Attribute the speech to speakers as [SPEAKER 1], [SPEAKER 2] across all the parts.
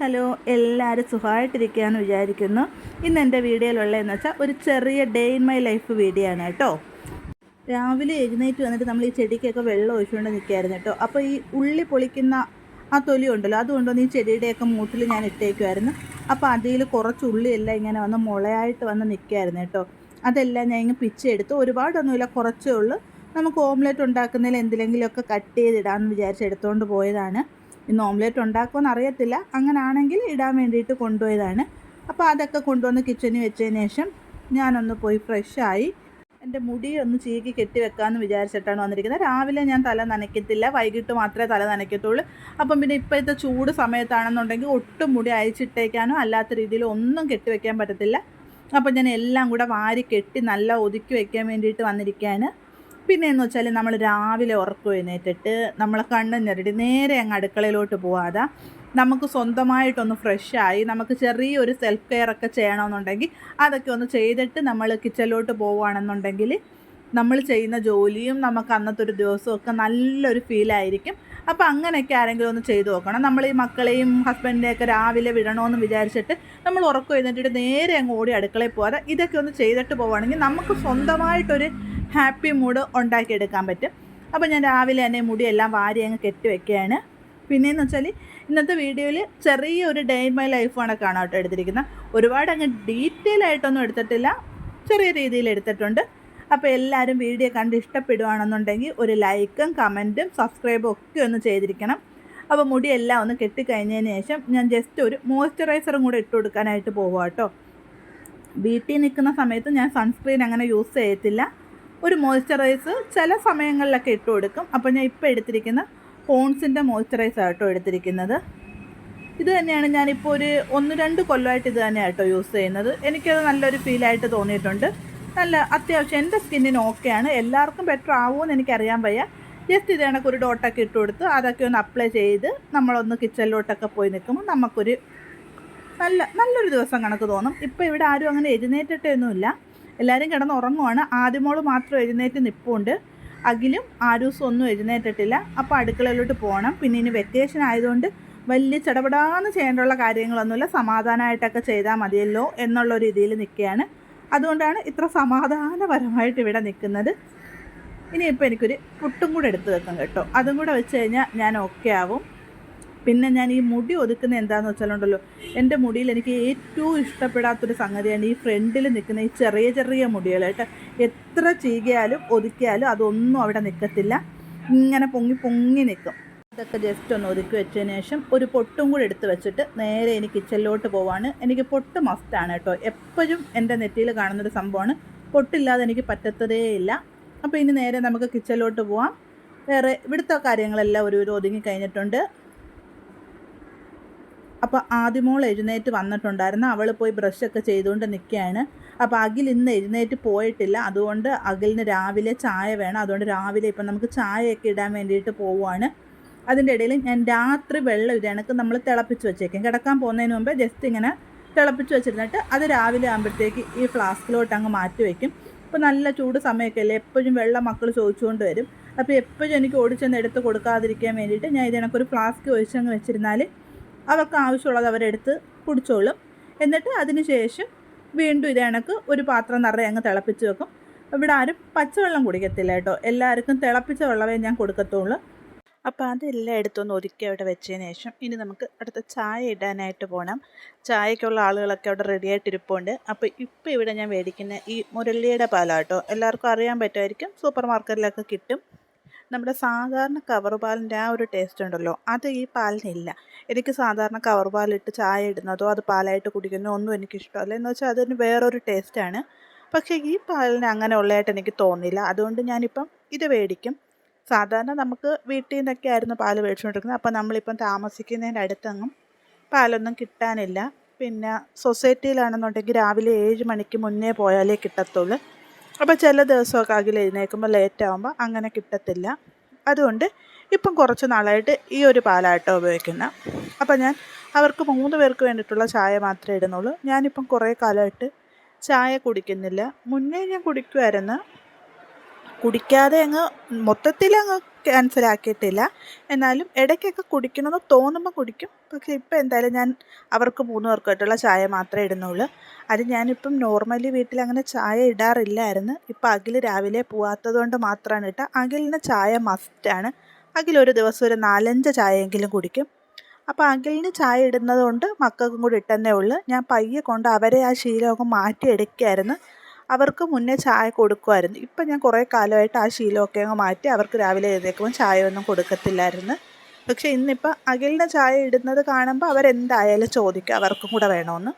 [SPEAKER 1] Hello എല്ലാവരും സുഖമായിട്ടിരിക്കുകയെന്ന് വിചാരിക്കുന്നു. ഇന്ന് എന്റെ വീഡിയോയിലുള്ളതെന്ന് വെച്ചാൽ ഒരു ചെറിയ day in my life video ആണ് കേട്ടോ. രാവിലെ എഴുന്നേറ്റ് വന്നിട്ട് നമ്മൾ ഈ ചെടിക്കൊക്കെ വെള്ളം ഒഴിച്ചുകൊണ്ട് നിൽക്കുകയായിരുന്നു കേട്ടോ. അപ്പോൾ ഈ ഉള്ളി പൊളിക്കുന്ന ആ തൊലി ഉണ്ടല്ലോ അതുകൊണ്ടൊന്ന് ഈ ചെടിയുടെയൊക്കെ മൂട്ടിൽ ഞാൻ ഇട്ടേക്കുമായിരുന്നു അപ്പോൾ അതിൽ കുറച്ച് ഉള്ളിയെല്ലാം ഇങ്ങനെ വന്ന് മുളയായിട്ട് വന്ന് നിൽക്കുകയായിരുന്നു കേട്ടോ. അതെല്ലാം ഞാൻ ഇങ്ങനെ പിച്ചെടുത്ത് ഒരുപാടൊന്നുമില്ല കുറച്ചേ ഉള്ളൂ. നമുക്ക് ഓംലെറ്റ് ഉണ്ടാക്കുന്നതിൽ എന്തിലെങ്കിലുമൊക്കെ കട്ട് ചെയ്തിടാമെന്ന് വിചാരിച്ച് എടുത്തുകൊണ്ട് പോയതാണ്. ഇന്ന് ഓംലേറ്റ് ഉണ്ടാക്കുമെന്ന് അറിയത്തില്ല. അങ്ങനാണെങ്കിൽ ഇടാൻ വേണ്ടിയിട്ട് കൊണ്ടുപോയതാണ്. അപ്പോൾ അതൊക്കെ കൊണ്ടുവന്ന് കിച്ചണിൽ വെച്ചതിന് ശേഷം ഞാനൊന്ന് പോയി ഫ്രഷായി എന്റെ മുടി ഒന്ന് ചീകി കെട്ടി വെക്കാമെന്ന് വിചാരിച്ചിട്ടാണ് വന്നിരിക്കുന്നത്. രാവിലെ ഞാൻ തല നനയ്ക്കത്തില്ല. വൈകിട്ട് മാത്രമേ തല നനയ്ക്കത്തുള്ളൂ. അപ്പം പിന്നെ ഇപ്പോഴത്തെ ചൂട് സമയത്താണെന്നുണ്ടെങ്കിൽ ഒട്ടും മുടി അയച്ചിട്ടേക്കാനോ അല്ലാത്ത രീതിയിൽ ഒന്നും കെട്ടി വെക്കാൻ പറ്റത്തില്ല. അപ്പം ഞാൻ എല്ലാം കൂടെ വാരി കെട്ടി നല്ല ഒതുക്കി വെക്കാൻ വേണ്ടിയിട്ട് വന്നിരിക്കുകയാണ്. പിന്നെ എന്ന് വെച്ചാൽ നമ്മൾ രാവിലെ ഉറക്കം എഴുന്നേറ്റിട്ട് നമ്മളെ കണ്ണ് ഞെരടി നേരെ അങ്ങ് അടുക്കളയിലോട്ട് പോവാതെ നമുക്ക് സ്വന്തമായിട്ടൊന്ന് ഫ്രഷായി നമുക്ക് ചെറിയൊരു സെൽഫ് കെയർ ഒക്കെ ചെയ്യണമെന്നുണ്ടെങ്കിൽ അതൊക്കെ ഒന്ന് ചെയ്തിട്ട് നമ്മൾ കിച്ചണിലോട്ട് പോവുകയാണെന്നുണ്ടെങ്കിൽ നമ്മൾ ചെയ്യുന്ന ജോലിയും നമുക്ക് അന്നത്തെ ഒരു ദിവസമൊക്കെ നല്ലൊരു ഫീലായിരിക്കും അപ്പോൾ അങ്ങനെയൊക്കെ ആരെങ്കിലും ഒന്ന് ചെയ്തു നോക്കണം. നമ്മൾ ഈ മക്കളെയും ഹസ്ബൻഡിനെയൊക്കെ രാവിലെ വിടണമെന്ന് വിചാരിച്ചിട്ട് നമ്മൾ ഉറക്കം എഴുന്നേറ്റിട്ട് നേരെ അങ്ങ് ഓടി അടുക്കളയിൽ പോകാതെ ഇതൊക്കെ ഒന്ന് ചെയ്തിട്ട് പോവുകയാണെങ്കിൽ നമുക്ക് സ്വന്തമായിട്ടൊരു ഹാപ്പി മൂഡ് ഉണ്ടാക്കിയെടുക്കാൻ പറ്റും. അപ്പോൾ ഞാൻ രാവിലെ തന്നെ മുടിയെല്ലാം വാരി അങ്ങ് കെട്ടി വെക്കുകയാണ്. പിന്നെയെന്ന് വെച്ചാൽ ഇന്നത്തെ വീഡിയോയിൽ ചെറിയൊരു ഡേ ഇൻ മൈ ലൈഫാണ് ആണ് കേട്ടോ എടുത്തിരിക്കുന്നത്. ഒരുപാട് അങ്ങ് ഡീറ്റെയിൽ ആയിട്ടൊന്നും എടുത്തിട്ടില്ല. ചെറിയ രീതിയിൽ എടുത്തിട്ടുണ്ട്. അപ്പോൾ എല്ലാവരും വീഡിയോ കണ്ട് ഇഷ്ടപ്പെടുവാണെന്നുണ്ടെങ്കിൽ ഒരു ലൈക്കും കമന്റും സബ്സ്ക്രൈബും ഒക്കെ ഒന്ന് ചെയ്തിരിക്കണം. അപ്പോൾ മുടിയെല്ലാം ഒന്ന് കെട്ടിക്കഴിഞ്ഞതിന് ശേഷം ഞാൻ ജസ്റ്റ് ഒരു മോയ്സ്ചറൈസറും കൂടെ ഇട്ട് കൊടുക്കാനായിട്ട് പോവുക കേട്ടോ വീട്ടിൽ നിൽക്കുന്ന സമയത്ത് ഞാൻ സൺസ്ക്രീൻ അങ്ങനെ യൂസ് ചെയ്യത്തില്ല. ഒരു മോയ്സ്ചറൈസ് ചില സമയങ്ങളിലൊക്കെ ഇട്ട് കൊടുക്കും. അപ്പോൾ ഞാൻ ഇപ്പോൾ എടുത്തിരിക്കുന്ന പോൺസിന്റെ മോയ്സ്ചറൈസർ കേട്ടോ എടുത്തിരിക്കുന്നത്. ഇത് തന്നെയാണ് ഞാനിപ്പോൾ ഒരു ഒന്ന് രണ്ട് കൊല്ലമായിട്ട് ഇത് തന്നെയാണ് കേട്ടോ യൂസ് ചെയ്യുന്നത്. എനിക്കത് നല്ലൊരു ഫീലായിട്ട് തോന്നിയിട്ടുണ്ട്. നല്ല അത്യാവശ്യം എന്റെ സ്കിന്നിന് ഓക്കെയാണ് എല്ലാവർക്കും ബെറ്റർ ആവുമെന്ന് എനിക്കറിയാൻ വയ്യ. ജസ്റ്റ് ഇത് കണക്ക് ഒരു ഡോട്ടൊക്കെ ഇട്ട് കൊടുത്ത് അതൊക്കെ ഒന്ന് അപ്ലൈ ചെയ്ത് നമ്മളൊന്ന് കിച്ചണിലോട്ടൊക്കെ പോയി നിൽക്കുമ്പോൾ നമുക്കൊരു നല്ല നല്ലൊരു ദിവസം കണക്ക് തോന്നും. ഇപ്പോൾ ഇവിടെ ആരും അങ്ങനെ എഴുന്നേറ്റിട്ടൊന്നുമില്ല. എല്ലാവരും കിടന്ന് ഉറങ്ങുവാണ്. ആദ്യമോൾ മാത്രം എഴുന്നേറ്റ് നിൽപ്പുണ്ട് അഖിലും ആരൂസും ഒന്നും എഴുന്നേറ്റിട്ടില്ല. അപ്പോൾ അടുക്കളയിലോട്ട് പോകണം. പിന്നെ ഇനി വെക്കേഷൻ ആയതുകൊണ്ട് വലിയ ചടപടാന്ന് ചെയ്യേണ്ടുള്ള കാര്യങ്ങളൊന്നുമില്ല. സമാധാനമായിട്ടൊക്കെ ചെയ്താൽ മതിയല്ലോ എന്നുള്ള രീതിയിൽ നിൽക്കുകയാണ്. അതുകൊണ്ടാണ് ഇത്ര സമാധാനപരമായിട്ട് ഇവിടെ നിൽക്കുന്നത്. ഇനിയിപ്പോൾ എനിക്കൊരു പുട്ടും കൂടെ എടുത്ത് വെക്കാം കേട്ടോ. അതും കൂടെ വെച്ച് കഴിഞ്ഞാൽ ഞാൻ ഓക്കെ ആവും. പിന്നെ ഞാൻ ഈ മുടി ഒതുക്കുന്ന എന്താണെന്ന് വെച്ചാലുണ്ടല്ലോ എന്റെ മുടിയിൽ എനിക്ക് ഏറ്റവും ഇഷ്ടപ്പെടാത്തൊരു സംഗതിയാണ് ഈ ഫ്രണ്ടിൽ നിൽക്കുന്ന ഈ ചെറിയ ചെറിയ മുടികളായിട്ട് എത്ര ചീകിയാലും ഒതുക്കിയാലും അതൊന്നും അവിടെ നിൽക്കത്തില്ല. ഇങ്ങനെ പൊങ്ങി പൊങ്ങി നിൽക്കും. ഇതൊക്കെ ജസ്റ്റ് ഒന്ന് ഒതുക്കി വെച്ചതിന് ശേഷം ഒരു പൊട്ടും കൂടി എടുത്ത് വെച്ചിട്ട് നേരെ എനിക്ക് കിച്ചണിലോട്ട് പോവാണ്. എനിക്ക് പൊട്ട് മസ്റ്റാണ് കേട്ടോ. എപ്പോഴും എന്റെ നെറ്റിയിൽ കാണുന്നൊരു സംഭവമാണ്. പൊട്ടില്ലാതെ എനിക്ക് പറ്റത്തതേ ഇല്ല. അപ്പോൾ ഇനി നേരെ നമുക്ക് കിച്ചണിലോട്ട് പോവാം. വേറെ ഇവിടുത്തെ കാര്യങ്ങളെല്ലാം ഒരു ഒതുങ്ങി കഴിഞ്ഞിട്ടുണ്ട്. അപ്പോൾ ആദ്യമോൾ എഴുന്നേറ്റ് വന്നിട്ടുണ്ടായിരുന്നു. അവൾ പോയി ബ്രഷൊക്കെ ചെയ്തുകൊണ്ട് നിൽക്കുകയാണ്. അപ്പോൾ അഖിൽ ഇന്ന് എഴുന്നേറ്റ് പോയിട്ടില്ല. അതുകൊണ്ട് അഖിലിന് രാവിലെ ചായ വേണം. അതുകൊണ്ട് രാവിലെ ഇപ്പം നമുക്ക് ചായയൊക്കെ ഇടാൻ വേണ്ടിയിട്ട് പോവുകയാണ്. അതിന്റെ ഇടയിൽ ഞാൻ രാത്രി വെള്ളം കണക്ക് നമ്മൾ തിളപ്പിച്ച് വെച്ചേക്കും. കിടക്കാൻ പോകുന്നതിന് മുമ്പ് ജസ്റ്റ് ഇങ്ങനെ തിളപ്പിച്ച് വെച്ചിരുന്നിട്ട് അത് രാവിലെ ആകുമ്പോഴത്തേക്ക് ഈ ഫ്ലാസ്കിലോട്ട് അങ്ങ് മാറ്റി വയ്ക്കും ഇപ്പോൾ നല്ല ചൂട് സമയമൊക്കെ അല്ലേ? എപ്പോഴും വെള്ളം മക്കൾ ചോദിച്ചുകൊണ്ട് വരും. അപ്പോൾ എപ്പോഴും എനിക്ക് ഓടിച്ചെന്ന് എടുത്ത് കൊടുക്കാതിരിക്കാൻ വേണ്ടിയിട്ട് ഞാൻ ഇതിനൊക്കൊരു ഫ്ലാസ്ക് ഒഴിച്ചങ്ങ് വെച്ചിരുന്നാൽ അവർക്ക് ആവശ്യമുള്ളത് അവരെടുത്ത് കുടിച്ചോളും. എന്നിട്ട് അതിന് ശേഷം വീണ്ടും ഇത് ഒരു പാത്രം നിറയെ അങ്ങ് തിളപ്പിച്ച് വെക്കും. ഇവിടെ ആരും പച്ചവെള്ളം കുടിക്കത്തില്ല കേട്ടോ. എല്ലാവർക്കും തിളപ്പിച്ച വെള്ളമേ ഞാൻ കൊടുക്കത്തുള്ളൂ. അപ്പോൾ അതെല്ലാം എടുത്തൊന്ന് ഒതുക്കി അവിടെ വെച്ചതിന് ശേഷം ഇനി നമുക്ക് അടുത്ത ചായ ഇടാനായിട്ട് പോകണം ചായക്കുള്ള ആളുകളൊക്കെ അവിടെ റെഡി ആയിട്ടിരിപ്പുണ്ട് അപ്പോൾ ഇപ്പോൾ ഇവിടെ ഞാൻ മേടിക്കുന്ന ഈ മുരളിയുടെ പാലാട്ടോ എല്ലാവർക്കും അറിയാൻ പറ്റുമായിരിക്കും. സൂപ്പർ മാർക്കറ്റിലൊക്കെ കിട്ടും. നമ്മുടെ സാധാരണ കവർ പാലിന്റെ ആ ഒരു ടേസ്റ്റ് ഉണ്ടല്ലോ അത് ഈ പാലിനില്ല എനിക്ക് സാധാരണ കവർ പാലിട്ട് ചായ ഇടുന്നതോ അത് പാലായിട്ട് കുടിക്കുന്നതോ ഒന്നും എനിക്കിഷ്ടമല്ല. എന്ന് വെച്ചാൽ അതിന് വേറൊരു ടേസ്റ്റാണ് പക്ഷേ ഈ പാലിന് അങ്ങനെ ഉള്ളതായിട്ട് എനിക്ക് തോന്നില്ല. അതുകൊണ്ട് ഞാനിപ്പം ഇത് മേടിക്കും സാധാരണ നമുക്ക് വീട്ടിൽ നിന്നൊക്കെ ആയിരുന്നു പാൽ മേടിച്ചുകൊണ്ടിരിക്കുന്നത് അപ്പോൾ നമ്മളിപ്പം താമസിക്കുന്നതിന്റെ അടുത്തെങ്ങും പാലൊന്നും കിട്ടാനില്ല. പിന്നെ സൊസൈറ്റിയിലാണെന്നുണ്ടെങ്കിൽ രാവിലെ ഏഴ് മണിക്ക് മുന്നേ പോയാലേ കിട്ടത്തുള്ളൂ. അപ്പോൾ ചില ദിവസമൊക്കെ അകിൽ എഴുന്നേൽക്കുമ്പോൾ ലേറ്റ് ആകുമ്പോൾ അങ്ങനെ കിട്ടത്തില്ല. അതുകൊണ്ട് ഇപ്പം കുറച്ച് നാളായിട്ട് ഈ ഒരു പാലാട്ടോ ഉപയോഗിക്കുന്നത്. അപ്പോൾ ഞാൻ അവർക്ക് മൂന്ന് പേർക്ക് വേണ്ടിയിട്ടുള്ള ചായ മാത്രമേ ഇടുന്നുള്ളൂ. ഞാനിപ്പം കുറേ കാലമായിട്ട് ചായ കുടിക്കുന്നില്ല. മുന്നേ ഞാൻ കുടിക്കുമായിരുന്നു. കുടിക്കാതെ അങ്ങ് മൊത്തത്തിൽ അങ്ങ് ക്യാൻസലാക്കിയിട്ടില്ല. എന്നാലും ഇടയ്ക്കൊക്കെ കുടിക്കണമെന്ന് തോന്നുമ്പോൾ കുടിക്കും. പക്ഷേ ഇപ്പോൾ എന്തായാലും ഞാൻ അവർക്ക് മൂന്ന് പേർക്കായിട്ടുള്ള ചായ മാത്രമേ ഇടുന്നുള്ളൂ. അത് ഞാനിപ്പം നോർമലി വീട്ടിൽ അങ്ങനെ ചായ ഇടാറില്ലായിരുന്നു. ഇപ്പം അഖിൽ രാവിലെ പോവാത്തത് കൊണ്ട് മാത്രമാണ് ഇട്ട. അഖിലിന് ചായ മസ്റ്റാണ് അഖിൽ ഒരു ദിവസം ഒരു നാലഞ്ച് ചായയെങ്കിലും കുടിക്കും. അപ്പോൾ അഖിലിന് ചായ ഇടുന്നതുകൊണ്ട് മക്കൾക്കും കൂടി ഇട്ടെന്നേ ഉള്ളൂ. ഞാൻ പയ്യെ കൊണ്ട് അവരെ ആ ശീലമൊക്കെ മാറ്റിയെടുക്കുകയായിരുന്നു. അവർക്ക് മുന്നേ ചായ കൊടുക്കുമായിരുന്നു. ഇപ്പം ഞാൻ കുറേ കാലമായിട്ട് ആ ശീലമൊക്കെ അങ്ങ് മാറ്റി അവർക്ക് രാവിലെ എഴുന്നേൽക്കുമ്പോൾ ചായ ഒന്നും കൊടുക്കത്തില്ലായിരുന്നു. പക്ഷേ ഇന്നിപ്പോൾ അഖിലിന്റെ ചായ ഇടുന്നത് കാണുമ്പോൾ അവരെന്തായാലും ചോദിക്കും അവർക്കും കൂടെ വേണമെന്ന്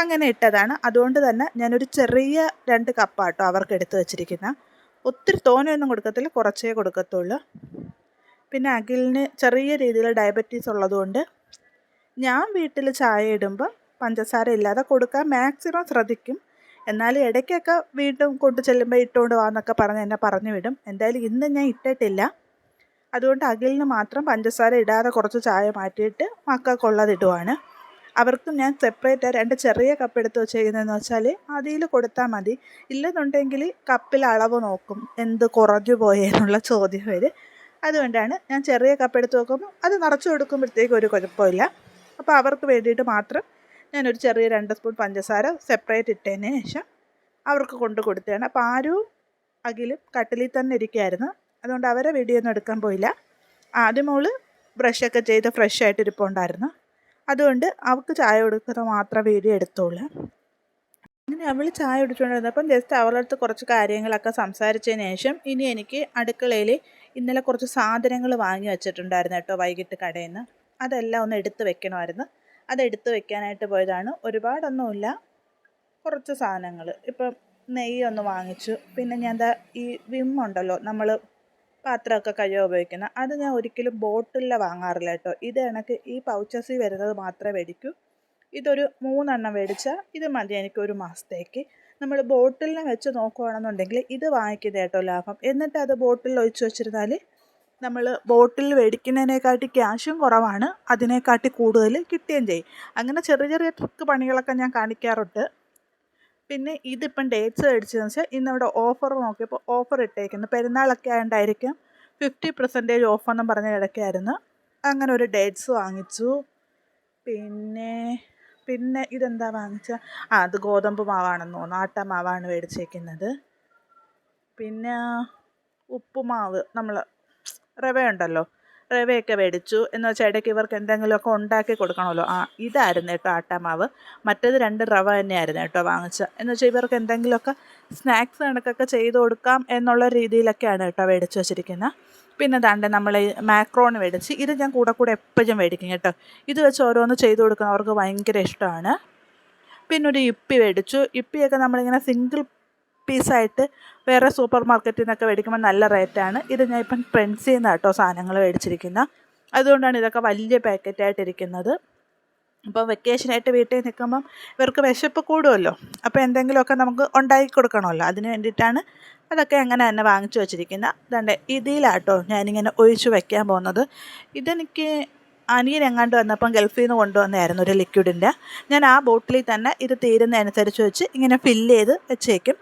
[SPEAKER 1] അങ്ങനെ ഇട്ടതാണ്. അതുകൊണ്ട് തന്നെ ഞാനൊരു ചെറിയ രണ്ട് കപ്പാട്ടോ അവർക്ക് എടുത്തു വെച്ചിരിക്കുന്ന. ഒത്തിരി തോനെയൊന്നും കൊടുക്കത്തില്ല കുറച്ചേ കൊടുക്കത്തുള്ളൂ. പിന്നെ അഖിലിന് ചെറിയ രീതിയിൽ ഡയബറ്റീസ് ഉള്ളതുകൊണ്ട് ഞാൻ വീട്ടിൽ ചായ ഇടുമ്പോൾ പഞ്ചസാര ഇല്ലാതെ കൊടുക്കാൻ മാക്സിമം ശ്രദ്ധിക്കും. എന്നാലും ഇടയ്ക്കൊക്കെ വീണ്ടും കൊണ്ടു ചെല്ലുമ്പോൾ ഇട്ടുകൊണ്ട് വാന്നൊക്കെ പറഞ്ഞ് എന്നെ പറഞ്ഞു വിടും. എന്തായാലും ഇന്ന് ഞാൻ ഇട്ടിട്ടില്ല. അതുകൊണ്ട് അഖിലിന് മാത്രം പഞ്ചസാര ഇടാതെ കുറച്ച് ചായ മാറ്റിയിട്ട് മക്കൾക്കുള്ളതിടുവാണ് അവർക്കും ഞാൻ സെപ്പറേറ്റ് രണ്ട് ചെറിയ കപ്പ് എടുത്ത് വെച്ചേക്കുന്നതെന്ന് വെച്ചാൽ അതിൽ കൊടുത്താൽ മതി. ഇല്ലെന്നുണ്ടെങ്കിൽ കപ്പിൽ അളവ് നോക്കും. എന്ത് കുറഞ്ഞു പോയെന്നുള്ള ചോദ്യം വരും. അതുകൊണ്ടാണ് ഞാൻ ചെറിയ കപ്പ് എടുത്ത് നോക്കുമ്പോൾ അത് നിറച്ചു കൊടുക്കുമ്പോഴത്തേക്കും ഒരു കുഴപ്പമില്ല. അപ്പോൾ അവർക്ക് വേണ്ടിയിട്ട് മാത്രം ഞാനൊരു ചെറിയ രണ്ട് സ്പൂൺ പഞ്ചസാര സെപ്പറേറ്റ് ഇട്ടതിന് ശേഷം അവർക്ക് കൊണ്ട് കൊടുത്തതാണ്. അപ്പോൾ ആരും അഖിലും കട്ടിലിൽ തന്നെ ഇരിക്കുമായിരുന്നു അതുകൊണ്ട് അവരെ വീഡിയോ ഒന്നും എടുക്കാൻ പോയില്ല. ആദ്യം മോൾ ബ്രഷൊക്കെ ചെയ്ത് ഫ്രഷ് ആയിട്ട് ഇരിപ്പുണ്ടായിരുന്നു. അതുകൊണ്ട് അവൾക്ക് ചായ കൊടുക്കുന്നത് മാത്രം വീഡിയോ എടുത്തോളൂ. അങ്ങനെ അവൾ ചായ കുടിച്ചുകൊണ്ടിരുന്നപ്പം ജസ്റ്റ് അവളുടെ അടുത്ത് കുറച്ച് കാര്യങ്ങളൊക്കെ സംസാരിച്ചതിന് ശേഷം ഇനി എനിക്ക് അടുക്കളയിൽ ഇന്നലെ കുറച്ച് സാധനങ്ങൾ വാങ്ങി വെച്ചിട്ടുണ്ടായിരുന്നു കേട്ടോ വൈകിട്ട് കടയിൽ നിന്ന് അതെല്ലാം ഒന്ന് എടുത്ത് വെക്കണമായിരുന്നു. അത് എടുത്ത് വെക്കാനായിട്ട് പോയതാണ്. ഒരുപാടൊന്നുമില്ല. കുറച്ച് സാധനങ്ങൾ ഇപ്പം നെയ്യ് ഒന്ന് വാങ്ങിച്ചു. പിന്നെ ഞാൻ എന്താ ഈ വിം ഉണ്ടല്ലോ നമ്മൾ പാത്രമൊക്കെ കഴുകാൻ ഉപയോഗിക്കുന്ന അത് ഞാൻ ഒരിക്കലും ബോട്ടിലിൽ വാങ്ങാറില്ല കേട്ടോ. ഇത് എനിക്ക് ഈ പൗച്ചസിൽ വരുന്നത് മാത്രമേ മേടിക്കൂ. ഇതൊരു മൂന്നെണ്ണം മേടിച്ചാൽ ഇത് മതി എനിക്ക് ഒരു മാസത്തേക്ക്. നമ്മൾ ബോട്ടിലിനെ വെച്ച് നോക്കുകയാണെന്നുണ്ടെങ്കിൽ ഇത് വാങ്ങിക്കുന്നത് കേട്ടോ ലാഭം. എന്നിട്ട് അത് ബോട്ടിലിൽ ഒഴിച്ച് വെച്ചിരുന്നാൽ നമ്മൾ ബോട്ടിൽ മേടിക്കുന്നതിനെക്കാട്ടി ക്യാഷും കുറവാണ്. അതിനെക്കാട്ടി കൂടുതൽ കിട്ടുകയും ചെയ്യും. അങ്ങനെ ചെറിയ ചെറിയ ട്രിക്ക് പണികളൊക്കെ ഞാൻ കാണിക്കാറുണ്ട്. പിന്നെ ഇതിപ്പം ഡേറ്റ്സ് മേടിച്ചതെന്ന് വെച്ചാൽ ഇന്നിവിടെ ഓഫർ നോക്കിയപ്പോൾ ഓഫർ ഇട്ടേക്കുന്നു. പെരുന്നാളൊക്കെ ആയതുകൊണ്ടായിരിക്കും ഫിഫ്റ്റി പെർസെന്റേജ് ഓഫെന്നും പറഞ്ഞ ഇടയ്ക്കായിരുന്നു അങ്ങനെ ഒരു ഡേറ്റ്സ് വാങ്ങിച്ചു. പിന്നെ പിന്നെ ഇതെന്താ വാങ്ങിച്ച? ആ അത് ഗോതമ്പ് മാവാണെന്ന് തോന്നുന്നു. ആട്ട മാവാണ് മേടിച്ചേക്കുന്നത്. പിന്നെ ഉപ്പുമാവ് നമ്മൾ റവ ഉണ്ടല്ലോ റവയൊക്കെ മേടിച്ചു എന്ന് വെച്ചാൽ ഇടയ്ക്ക് ഇവർക്ക് എന്തെങ്കിലുമൊക്കെ ഉണ്ടാക്കി കൊടുക്കണമല്ലോ. ആ ഇതായിരുന്നു കേട്ടോ ആട്ടമാവ്. മറ്റേത് രണ്ട് റവ തന്നെയായിരുന്നു കേട്ടോ വാങ്ങിച്ച എന്ന് വെച്ചാൽ ഇവർക്ക് എന്തെങ്കിലുമൊക്കെ സ്നാക്സ് കണക്കൊക്കെ ചെയ്ത് കൊടുക്കാം എന്നുള്ള രീതിയിലൊക്കെയാണ് കേട്ടോ മേടിച്ച് വെച്ചിരിക്കുന്നത് പിന്നെ ദാണ്ട് നമ്മൾ മാക്രോൺ മേടിച്ച് ഇത് ഞാൻ കൂടെ കൂടെ എപ്പോഴും മേടിക്കും കേട്ടോ. ഇത് വെച്ച് ഓരോന്ന് ചെയ്ത് കൊടുക്കുന്നവർക്ക് ഭയങ്കര ഇഷ്ടമാണ്. പിന്നെ ഒരു ഇപ്പി മേടിച്ചു ഇപ്പിയൊക്കെ നമ്മളിങ്ങനെ സിംഗിൾ പീസായിട്ട് വേറെ സൂപ്പർ മാർക്കറ്റിൽ നിന്നൊക്കെ മേടിക്കുമ്പോൾ നല്ല റേറ്റാണ്. ഇത് ഞാൻ ഇപ്പം ഫ്രണ്ട്സിൽ നിന്ന് കേട്ടോ സാധനങ്ങൾ മേടിച്ചിരിക്കുന്നത് അതുകൊണ്ടാണ് ഇതൊക്കെ വലിയ പാക്കറ്റായിട്ടിരിക്കുന്നത്. അപ്പോൾ വെക്കേഷനായിട്ട് വീട്ടിൽ നിൽക്കുമ്പം ഇവർക്ക് വിശപ്പ് കൂടുമല്ലോ അപ്പോൾ എന്തെങ്കിലുമൊക്കെ നമുക്ക് ഉണ്ടാക്കി കൊടുക്കണമല്ലോ. അതിന് വേണ്ടിയിട്ടാണ് അതൊക്കെ അങ്ങനെ തന്നെ വാങ്ങിച്ചു വച്ചിരിക്കുന്നത് അതുകൊണ്ട് ഇതിലാട്ടോ ഞാനിങ്ങനെ ഒഴിച്ചു വയ്ക്കാൻ പോകുന്നത്. ഇതെനിക്ക് അനിയൻ എങ്ങാണ്ട് വന്നപ്പം ഗൾഫിൽ നിന്ന് കൊണ്ടുവന്നായിരുന്നു ഒരു ലിക്വിഡിന്റെ ഞാൻ ആ ബോട്ടിലിൽ തന്നെ ഇത് തീരുന്നതനുസരിച്ച് വെച്ച് ഇങ്ങനെ ഫില്ല് ചെയ്ത് വെച്ചേക്കും.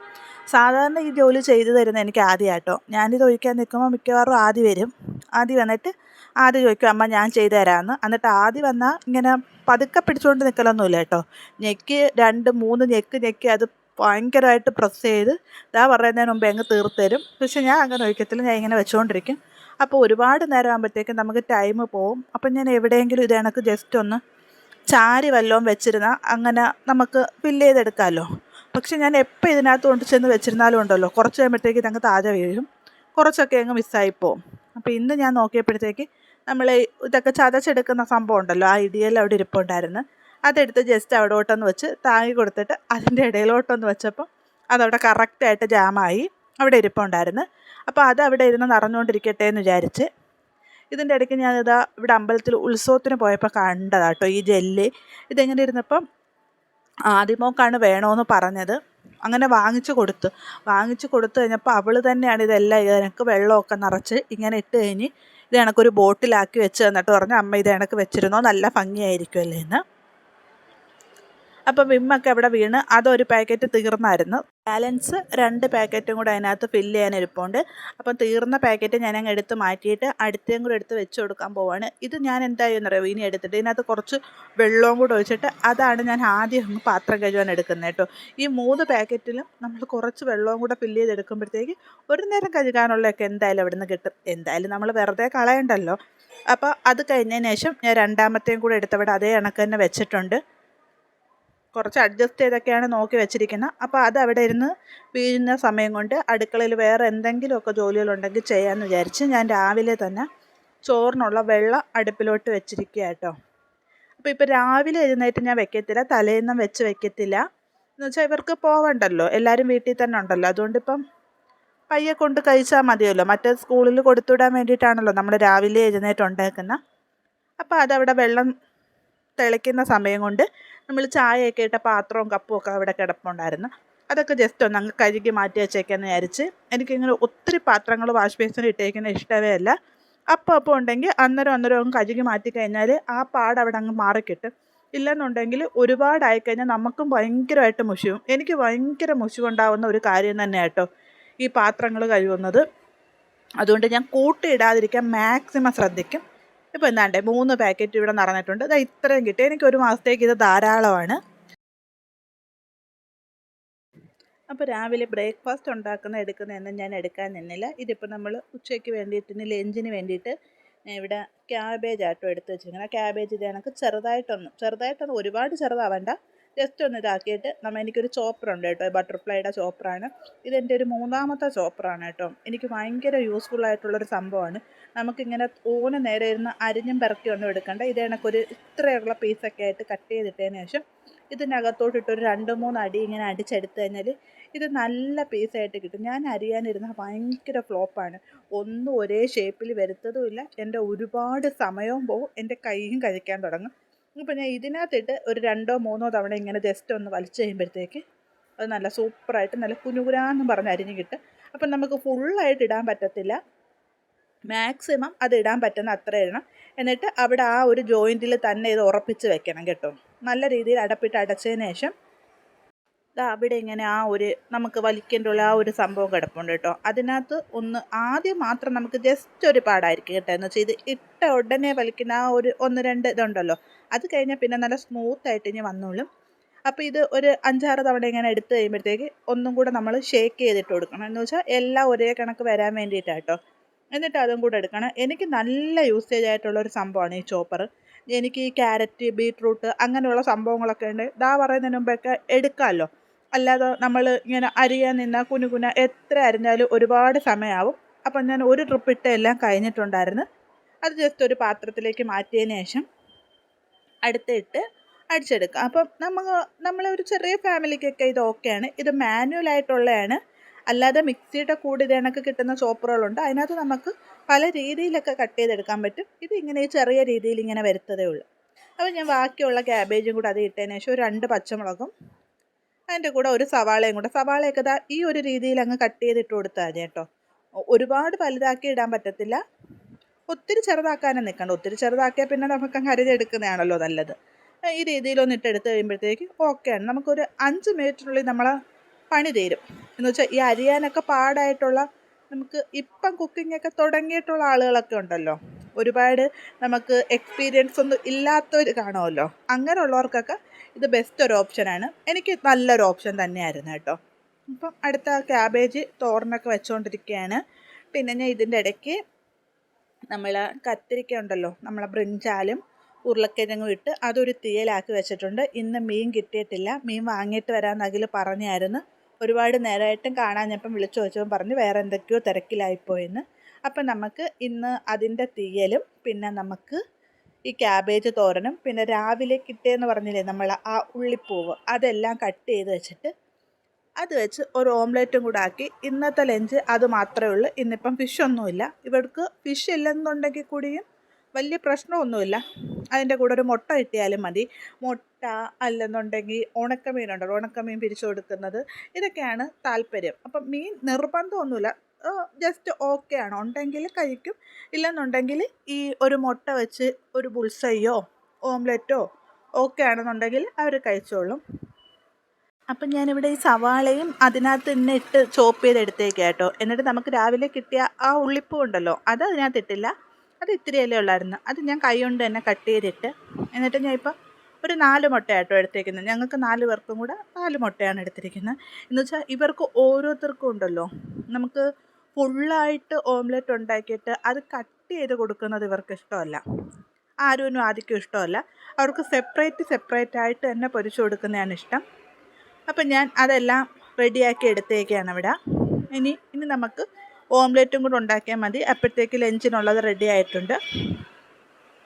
[SPEAKER 1] സാധാരണ ഈ ജോലി ചെയ്തു തരുന്നത് എനിക്ക് ആദ്യമായിട്ടോ. ഞാനിത് ഒഴിക്കാൻ നിൽക്കുമ്പോൾ മിക്കവാറും ആദ്യം വരും. ആദ്യം വന്നിട്ട് ആദ്യം ചോദിക്കും അമ്മ ഞാൻ ചെയ്തു തരാമെന്ന്. എന്നിട്ട് ആദ്യം വന്നാൽ ഇങ്ങനെ പതുക്കെ പിടിച്ചുകൊണ്ട് നിൽക്കലൊന്നുമില്ല കേട്ടോ. ഞെക്ക് രണ്ട് മൂന്ന് ഞെക്ക് ഞെക്കി അത് ഭയങ്കരമായിട്ട് പ്രസ് ചെയ്ത് ഇതാ പറയുന്നതിന് മുമ്പേ അങ്ങ് തീർത്തരും പക്ഷേ പക്ഷെ ഞാൻ അങ്ങനെ ഒഴിക്കത്തില്ല ഞാൻ ഇങ്ങനെ വെച്ചുകൊണ്ടിരിക്കും അപ്പോൾ ഒരുപാട് നേരം ആകുമ്പോഴത്തേക്കും നമുക്ക് ടൈം പോവും. അപ്പം ഞാൻ എവിടെയെങ്കിലും ഇത് കണക്ക് ജസ്റ്റ് ഒന്ന് ചാരി വല്ലതും വെച്ചിരുന്നാൽ അങ്ങനെ നമുക്ക് ഫില്ല് ചെയ്തെടുക്കാമല്ലോ. പക്ഷെ ഞാൻ എപ്പോൾ ഇതിനകത്ത് കൊണ്ട് ചെന്ന് വെച്ചിരുന്നാലും ഉണ്ടല്ലോ. കുറച്ച് കഴിയുമ്പോഴത്തേക്ക് ഇതങ്ങ് താഴെ വീഴും. കുറച്ചൊക്കെ അങ്ങ് മിസ്സായി പോവും. അപ്പോൾ ഇന്ന് ഞാൻ നോക്കിയപ്പോഴത്തേക്ക് നമ്മൾ ഇതൊക്കെ ചതച്ചെടുക്കുന്ന സംഭവം ഉണ്ടല്ലോ. ആ ഇടിയൽ അവിടെ ഇരിപ്പുണ്ടായിരുന്നു. അതെടുത്ത് ജസ്റ്റ് അവിടെ അവിടോട്ടൊന്ന് വെച്ച് താങ്ങി കൊടുത്തിട്ട് അതിന്റെ ഇടയിലോട്ടൊന്ന് വെച്ചപ്പോൾ അതവിടെ കറക്റ്റായിട്ട് ജാമായി അവിടെ ഇരിപ്പുണ്ടായിരുന്നു. അപ്പോൾ അത് അവിടെ ഇരുന്ന് നിറഞ്ഞുകൊണ്ടിരിക്കട്ടെ എന്ന് വിചാരിച്ച് ഇതിന്റെ ഇടയ്ക്ക് ഞാനിതാ ഇവിടെ അമ്പലത്തിൽ ഉത്സവത്തിന് പോയപ്പോൾ കണ്ടതാട്ടോ ഈ ജെല്ല് ഇതെങ്ങനെ ഇരുന്നപ്പം ആദ്യമോക്കാണ് വേണമെന്ന് പറഞ്ഞത്. അങ്ങനെ വാങ്ങിച്ചു കൊടുത്തു. വാങ്ങിച്ചു കൊടുത്തു കഴിഞ്ഞപ്പോൾ അവൾ തന്നെയാണ് ഇതെല്ലാം എനിക്ക് വെള്ളമൊക്കെ നിറച്ച് ഇങ്ങനെ ഇട്ട് കഴിഞ്ഞ് ഇത് കണക്കൊരു ബോട്ടിലാക്കി വെച്ച് തന്നിട്ട് പറഞ്ഞു അമ്മ ഇത് കണക്ക് വെച്ചിരുന്നോ? നല്ല ഭംഗിയായിരിക്കുമല്ലേ? എന്ന്. അപ്പം വിമ്മൊക്കെ അവിടെ വീണ് അതൊരു പാക്കറ്റ് തീർന്നായിരുന്നു. ബാലൻസ് രണ്ട് പാക്കറ്റും കൂടെ അതിനകത്ത് ഫില്ല് ചെയ്യാൻ ഇരിപ്പുണ്ട്. അപ്പം തീർന്ന പാക്കറ്റ് ഞാൻ അങ്ങ് എടുത്ത് മാറ്റിയിട്ട് അടുത്തേം കൂടെ എടുത്ത് വെച്ച് കൊടുക്കാൻ പോവാണ്. ഇത് ഞാൻ എന്തായെന്നറിയോ ഇനി എടുത്തിട്ട്. ഇതിനകത്ത് കുറച്ച് വെള്ളവും കൂടെ ഒഴിച്ചിട്ട് അതാണ് ഞാൻ ആദ്യം ഒന്ന് പാത്രം കഴുകാൻ എടുക്കുന്നത് കേട്ടോ. ഈ മൂന്ന് പാക്കറ്റിലും നമ്മൾ കുറച്ച് വെള്ളവും കൂടെ ഫില്ല് ചെയ്തെടുക്കുമ്പോഴത്തേക്ക് ഒരു നേരം കഴുകാനുള്ളതൊക്കെ എന്തായാലും അവിടെ നിന്ന് കിട്ടും. എന്തായാലും നമ്മൾ വെറുതെ കളയണ്ടല്ലോ. അപ്പോൾ അത് കഴിഞ്ഞതിന് ശേഷം ഞാൻ രണ്ടാമത്തെയും കൂടെ എടുത്തവിടെ അതേ കണക്ക് തന്നെ വെച്ചിട്ടുണ്ട്. കുറച്ച് അഡ്ജസ്റ്റ് ചെയ്തൊക്കെയാണ് നോക്കി വെച്ചിരിക്കുന്നത്. അപ്പോൾ അത് അവിടെ ഇരുന്ന് വീഴുന്ന സമയം കൊണ്ട് അടുക്കളയിൽ വേറെ എന്തെങ്കിലുമൊക്കെ ജോലികളുണ്ടെങ്കിൽ ചെയ്യാമെന്ന് വിചാരിച്ച് ഞാൻ രാവിലെ തന്നെ ചോറിനുള്ള വെള്ളം അടുപ്പിലോട്ട് വെച്ചിരിക്കുക കേട്ടോ. അപ്പോൾ ഇപ്പോൾ രാവിലെ എഴുന്നേറ്റ് ഞാൻ വെക്കത്തില്ല തലേന്നും വെച്ച് വെക്കത്തില്ല. എന്ന് വെച്ചാൽ ഇവർക്ക് പോവണ്ടല്ലോ എല്ലാവരും വീട്ടിൽ തന്നെ ഉണ്ടല്ലോ. അതുകൊണ്ടിപ്പം പയ്യെ കൊണ്ട് കഴിച്ചാൽ മതിയല്ലോ. മറ്റേ സ്കൂളിൽ കൊടുത്തുവിടാൻ വേണ്ടിയിട്ടാണല്ലോ നമ്മൾ രാവിലെ എഴുന്നേറ്റ് ഉണ്ടാക്കുന്നത്. അപ്പോൾ അതവിടെ വെള്ളം തിളയ്ക്കുന്ന സമയം കൊണ്ട് നമ്മൾ ചായയൊക്കെ ഇട്ട പാത്രവും കപ്പും ഒക്കെ അവിടെ കിടപ്പുണ്ടായിരുന്നു. അതൊക്കെ ജസ്റ്റ് ഒന്ന് അങ്ങ് കഴുകി മാറ്റി വെച്ചേക്കാന്ന് വിചാരിച്ച് എനിക്കിങ്ങനെ ഒത്തിരി പാത്രങ്ങൾ വാഷ് ബേസിന് ഇട്ടേക്കുന്ന ഇഷ്ടമേ അല്ല. അപ്പം അപ്പോൾ ഉണ്ടെങ്കിൽ അന്നേരം അന്നേരം അങ്ങ് കഴുകി മാറ്റി കഴിഞ്ഞാൽ ആ പാട് അവിടെ അങ്ങ് മാറിക്കിട്ടും. ഇല്ലെന്നുണ്ടെങ്കിൽ ഒരുപാടായി കഴിഞ്ഞാൽ നമുക്കും ഭയങ്കരമായിട്ട് മുഷിവും എനിക്ക് ഭയങ്കര മുഷിവുണ്ടാവുന്ന ഒരു കാര്യം തന്നെ കേട്ടോ ഈ പാത്രങ്ങൾ കഴുകുന്നത്. അതുകൊണ്ട് ഞാൻ കൂട്ടിയിടാതിരിക്കാൻ മാക്സിമം ശ്രദ്ധിക്കും. ഇപ്പോൾ എന്താണ്ടേ മൂന്ന് പാക്കറ്റ് ഇവിടെ നടന്നിട്ടുണ്ട് ഇതാ ഇത്രയും കിട്ടി. എനിക്ക് ഒരു മാസത്തേക്ക് ഇത് ധാരാളമാണ്. അപ്പോൾ രാവിലെ ബ്രേക്ക്ഫാസ്റ്റ് ഉണ്ടാക്കുന്ന എടുക്കുന്നതെന്നും ഞാൻ എടുക്കാൻ നിന്നില്ല. ഇതിപ്പോൾ നമ്മൾ ഉച്ചയ്ക്ക് വേണ്ടിയിട്ട് ലഞ്ചിന് വേണ്ടിയിട്ട് ഇവിടെ ക്യാബേജ് ആട്ടോ എടുത്ത് വെച്ചിരിക്കുന്നത്. ക്യാബേജ് ഇത് ചെറുതായിട്ടൊന്ന് ചെറുതായിട്ടൊന്ന് ഒരുപാട് ചെറുതാവണ്ട. ജസ്റ്റ് ഒന്ന് ഇതാക്കിയിട്ട് നമ്മൾ എനിക്കൊരു ചോപ്പറുണ്ട് കേട്ടോ. ബട്ടർഫ്ലൈയുടെ ചോപ്പറാണ് ഇതെന്റെ ഒരു മൂന്നാമത്തെ ചോപ്പറാണ് കേട്ടോ. എനിക്ക് ഭയങ്കര യൂസ്ഫുൾ ആയിട്ടുള്ളൊരു സംഭവമാണ്. നമുക്കിങ്ങനെ ഓന നേരെ ഇരുന്ന് അരിഞ്ഞും ഒന്നും എടുക്കണ്ട. ഇത് കണക്കൊരു ഇത്രയുള്ള പീസൊക്കെ ആയിട്ട് കട്ട് ചെയ്തിട്ടതിന് ശേഷം ഇതിനകത്തോട്ടിട്ട് ഒരു രണ്ട് മൂന്ന് അടി ഇങ്ങനെ അടിച്ചെടുത്ത് കഴിഞ്ഞാൽ ഇത് നല്ല പീസായിട്ട് കിട്ടും. ഞാൻ അരിയാനിരുന്ന ഭയങ്കര ഫ്ലോപ്പാണ് ഒന്നും ഒരേ ഷേപ്പിൽ വരുത്തതുമില്ല എന്റെ ഒരുപാട് സമയവും പോവും. എന്റെ കൈയും കഴിക്കാൻ തുടങ്ങും. അപ്പോൾ ഞാൻ ഇതിനകത്തിട്ട് ഒരു രണ്ടോ മൂന്നോ തവണ ഇങ്ങനെ ജസ്റ്റ് ഒന്ന് വലിച്ചു കഴിയുമ്പോഴത്തേക്ക് അത് നല്ല സൂപ്പറായിട്ട് നല്ല കുനുകുരാന്ന് പറഞ്ഞ് അരിഞ്ഞ് കിട്ടും. അപ്പം നമുക്ക് ഫുള്ളായിട്ട് ഇടാൻ പറ്റത്തില്ല. മാക്സിമം അത് ഇടാൻ പറ്റുന്ന അത്ര ഇടണം. എന്നിട്ട് അവിടെ ആ ഒരു ജോയിന്റിൽ തന്നെ ഇത് ഉറപ്പിച്ച് വെക്കണം കേട്ടോ. നല്ല രീതിയിൽ അടപ്പിട്ട് അടച്ചതിന് ശേഷം അവിടെ ഇങ്ങനെ ആ ഒരു നമുക്ക് വലിക്കേണ്ടുള്ള ആ ഒരു സംഭവം കിടപ്പുണ്ട് കേട്ടോ. അതിനകത്ത് ഒന്ന് ആദ്യം മാത്രം നമുക്ക് ജസ്റ്റ് ഒരു പാടായിരിക്കും കേട്ടോ. എന്ന് വെച്ചാൽ ഇത് ഇട്ട ഉടനെ വലിക്കുന്ന ആ ഒരു ഒന്ന് രണ്ട് ഇതുണ്ടല്ലോ. അത് കഴിഞ്ഞാൽ പിന്നെ നല്ല സ്മൂത്തായിട്ട് ഇനി വന്നോളും. അപ്പോൾ ഇത് ഒരു അഞ്ചാറ് തവണ ഇങ്ങനെ എടുത്തു കഴിയുമ്പോഴത്തേക്ക് ഒന്നും കൂടെ നമ്മൾ ഷേക്ക് ചെയ്തിട്ട് കൊടുക്കണം. എന്ന് വെച്ചാൽ എല്ലാം ഒരേ കണക്ക് വരാൻ വേണ്ടിയിട്ടാണ് കേട്ടോ. എന്നിട്ട് അതും കൂടെ എടുക്കണം. എനിക്ക് നല്ല യൂസേജ് ആയിട്ടുള്ള ഒരു സംഭവമാണ് ഈ ചോപ്പർ എനിക്ക് ഈ ക്യാരറ്റ് ബീട്രൂട്ട് അങ്ങനെയുള്ള സംഭവങ്ങളൊക്കെ ഉണ്ട്. ഇതാ പറയുന്നതിന് മുമ്പൊക്കെ എടുക്കാമല്ലോ അല്ലാതെ നമ്മൾ ഇങ്ങനെ അരിയാൻ നിന്നാൽ കുനുകുന എത്ര അരിഞ്ഞാലും ഒരുപാട് സമയമാവും അപ്പം ഞാൻ ഒരു ട്രിപ്പ് ഇട്ട് എല്ലാം കഴിഞ്ഞിട്ടുണ്ടായിരുന്നു. അത് ജസ്റ്റ് ഒരു പാത്രത്തിലേക്ക് മാറ്റിയതിന് ശേഷം അടുത്തിട്ട് അടിച്ചെടുക്കുക അപ്പം നമുക്ക് നമ്മളൊരു ചെറിയ ഫാമിലിക്കൊക്കെ ഇത് ഓക്കെയാണ് ഇത് മാനുവലായിട്ടുള്ളതാണ് അല്ലാതെ മിക്സിയുടെ കൂടെ ഇത് കിട്ടുന്ന ചോപ്പറുകളുണ്ട്. അതിനകത്ത് നമുക്ക് പല രീതിയിലൊക്കെ കട്ട് ചെയ്തെടുക്കാൻ പറ്റും. ഇത് ഇങ്ങനെ ചെറിയ രീതിയിൽ ഇങ്ങനെ വരുത്തതേ ഉള്ളൂ. അപ്പോൾ ഞാൻ ബാക്കിയുള്ള ക്യാബേജും കൂടെ അത് ഇട്ടതിന് ശേഷം ഒരു രണ്ട് പച്ചമുളകും അതിന്റെ കൂടെ ഒരു സവാളയും കൂടെ. സവാളയൊക്കെ ഇതാ ഈ ഒരു രീതിയിൽ അങ്ങ് കട്ട് ചെയ്തിട്ട് കൊടുത്താൽ മതി കേട്ടോ. ഒരുപാട് വലുതാക്കി ഇടാൻ പറ്റത്തില്ല. ഒത്തിരി ചെറുതാക്കാനും നിൽക്കണ്ട. ഒത്തിരി ചെറുതാക്കിയാൽ പിന്നെ നമുക്ക് അങ്ങ് അരിഞ്ഞെടുക്കുന്നതാണല്ലോ നല്ലത്. ഈ രീതിയിലൊന്ന് ഇട്ടെടുത്ത് കഴിയുമ്പോഴത്തേക്ക് ഓക്കെയാണ് നമുക്കൊരു അഞ്ച് മിനിറ്റിനുള്ളിൽ നമ്മൾ പണി തീരും. എന്ന് വെച്ചാൽ ഈ അരിയാനൊക്കെ പാടായിട്ടുള്ള നമുക്ക് ഇപ്പം കുക്കിംഗ് ഒക്കെ തുടങ്ങിയിട്ടുള്ള ആളുകളൊക്കെ ഉണ്ടല്ലോ. ഒരുപാട് നമുക്ക് എക്സ്പീരിയൻസ് ഒന്നും ഇല്ലാത്തവർ കാണുമല്ലോ. അങ്ങനെയുള്ളവർക്കൊക്കെ ഇത് ബെസ്റ്റ് ഒരു ഓപ്ഷനാണ് എനിക്ക് നല്ലൊരു ഓപ്ഷൻ തന്നെയായിരുന്നു കേട്ടോ. അപ്പം അടുത്ത ക്യാബേജ് തോരനൊക്കെ വെച്ചുകൊണ്ടിരിക്കുകയാണ് പിന്നെ ഞാൻ ഇതിന്റെ ഇടയ്ക്ക് നമ്മൾ കത്തിരിക്ക ഉണ്ടല്ലോ നമ്മളെ ബ്രിഞ്ചാലും ഉരുളക്കിഴങ്ങും ഇട്ട് അതൊരു തീയലാക്കി വെച്ചിട്ടുണ്ട്. ഇന്ന് മീൻ കിട്ടിയിട്ടില്ല. മീൻ വാങ്ങിയിട്ട് വരാൻ അഖിൽ പറഞ്ഞായിരുന്നു. ഒരുപാട് നേരമായിട്ടും കാണാഞ്ഞപ്പം വിളിച്ചു ചോദിച്ചപ്പം പറഞ്ഞു വേറെ എന്തൊക്കെയോ തിരക്കിലായിപ്പോയെന്ന്. അപ്പം നമുക്ക് ഇന്ന് അതിന്റെ തീയലും പിന്നെ നമുക്ക് ഈ ക്യാബേജ് തോരനും പിന്നെ രാവിലെ കിട്ടിയെന്ന് പറഞ്ഞില്ലേ നമ്മൾ ആ ഉള്ളിപ്പൂവ് അതെല്ലാം കട്ട് ചെയ്ത് വെച്ചിട്ട് അത് വെച്ച് ഒരു ഓംലെറ്റും കൂടെ ആക്കി. ഇന്നത്തെ ലഞ്ച് അത് മാത്രമേ ഉള്ളൂ. ഇന്നിപ്പം ഫിഷൊന്നുമില്ല ഇവർക്ക് ഫിഷ് ഇല്ലെന്നുണ്ടെങ്കിൽ കൂടിയും വലിയ പ്രശ്നമൊന്നുമില്ല. അതിന്റെ കൂടെ ഒരു മുട്ട കിട്ടിയാലും മതി. മുട്ട അല്ലെന്നുണ്ടെങ്കിൽ ഉണക്കമീനുണ്ടല്ലോ ഉണക്കമീൻ പിരിച്ചു കൊടുക്കുന്നത്. ഇതൊക്കെയാണ് താല്പര്യം. അപ്പം മീൻ നിർബന്ധമൊന്നുമില്ല. ജസ്റ്റ് ഓക്കെ ആണ്. ഉണ്ടെങ്കിൽ കഴിക്കും. ഇല്ലെന്നുണ്ടെങ്കിൽ ഈ ഒരു മുട്ട വെച്ച് ഒരു ബുൾസയോ ഓംലെറ്റോ ഓക്കെ ആണെന്നുണ്ടെങ്കിൽ അവർ കഴിച്ചോളും. അപ്പം ഞാനിവിടെ ഈ സവാളയും അതിനകത്ത് തന്നെ ഇട്ട് ചോപ്പ് ചെയ്ത് എടുത്തേക്കാം കേട്ടോ. എന്നിട്ട് നമുക്ക് രാവിലെ കിട്ടിയ ആ ഉള്ളിപ്പൂ ഉണ്ടല്ലോ അത് അതിനകത്ത് ഇട്ടില്ല. അത് ഇത്തിരിയല്ലേ ഉള്ളായിരുന്നു. അത് ഞാൻ കൈ കൊണ്ട് തന്നെ കട്ട് ചെയ്തിട്ട് എന്നിട്ട് ഞാൻ ഇപ്പോൾ ഒരു നാല് മുട്ടയാട്ടോ എടുത്തേക്കുന്നത്. ഞങ്ങൾക്ക് നാല് പേർക്കും കൂടെ നാല് മുട്ടയാണ് എടുത്തിരിക്കുന്നത്. എന്നുവെച്ചാൽ ഇവർക്ക് ഓരോരുത്തർക്കും ഉണ്ടല്ലോ. നമുക്ക് ഫുള്ളായിട്ട് ഓംലെറ്റ് ഉണ്ടാക്കിയിട്ട് അത് കട്ട് ചെയ്ത് കൊടുക്കുന്നത് ഇവർക്ക് ഇഷ്ടമല്ല. ആരും ആദ്യം ഇഷ്ടമല്ല. അവർക്ക് സെപ്പറേറ്റ് സെപ്പറേറ്റ് ആയിട്ട് തന്നെ പൊരിച്ചു കൊടുക്കുന്നതാണ് ഇഷ്ടം. അപ്പം ഞാൻ അതെല്ലാം റെഡിയാക്കി എടുത്തേക്കാണ് ഇവിടെ. ഇനി ഇനി നമുക്ക് ഓംലെറ്റും കൂടെ ഉണ്ടാക്കിയാൽ മതി. അപ്പോഴത്തേക്ക് ലഞ്ചിനുള്ളത് റെഡി ആയിട്ടുണ്ട്.